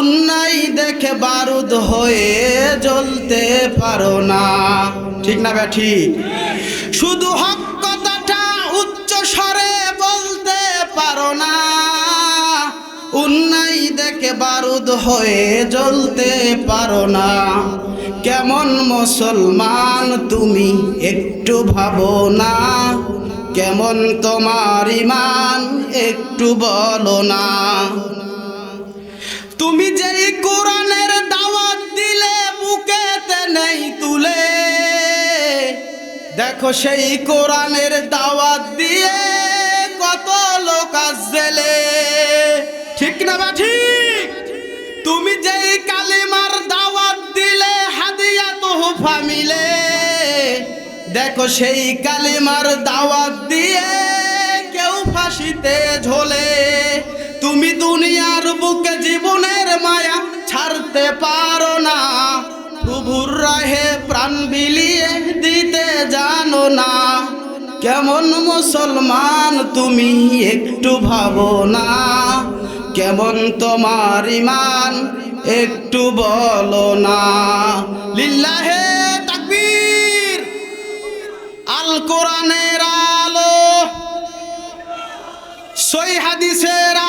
উন্নাই দেখে বারুদ হয়ে জ্বলতে পারো না। ঠিক না ব্যাঠি শুধু হক কথাটা উচ্চ স্বরে বলতে পারো না। উন্নাই দেখে বারুদ হয়ে জ্বলতে পারো না। কেমন মুসলমান তুমি একটু ভাবো না। কেমন তোমার ইমান একটু বলো না। তুমি যেই কোরআনের দাওয়াত দিলে, বুকেতে নেই তুলে। দেখো সেই কোরআনের দাওয়াত দিয়ে কত লোক জেলে ঠিক না বা ঠিক? তুমি যেই কালিমার দাওয়াত দিলে, হাদিয়া তোহফা মিলে। দেখো সেই কালিমার দাওয়াত না। কেমন মুসলমান তুমি একটু ভাবো না। কেমন তোমার ইমান একটু বলো না। লিল্লাহে তাকবীর। আল কোরআনের আলো। সই হাদিসের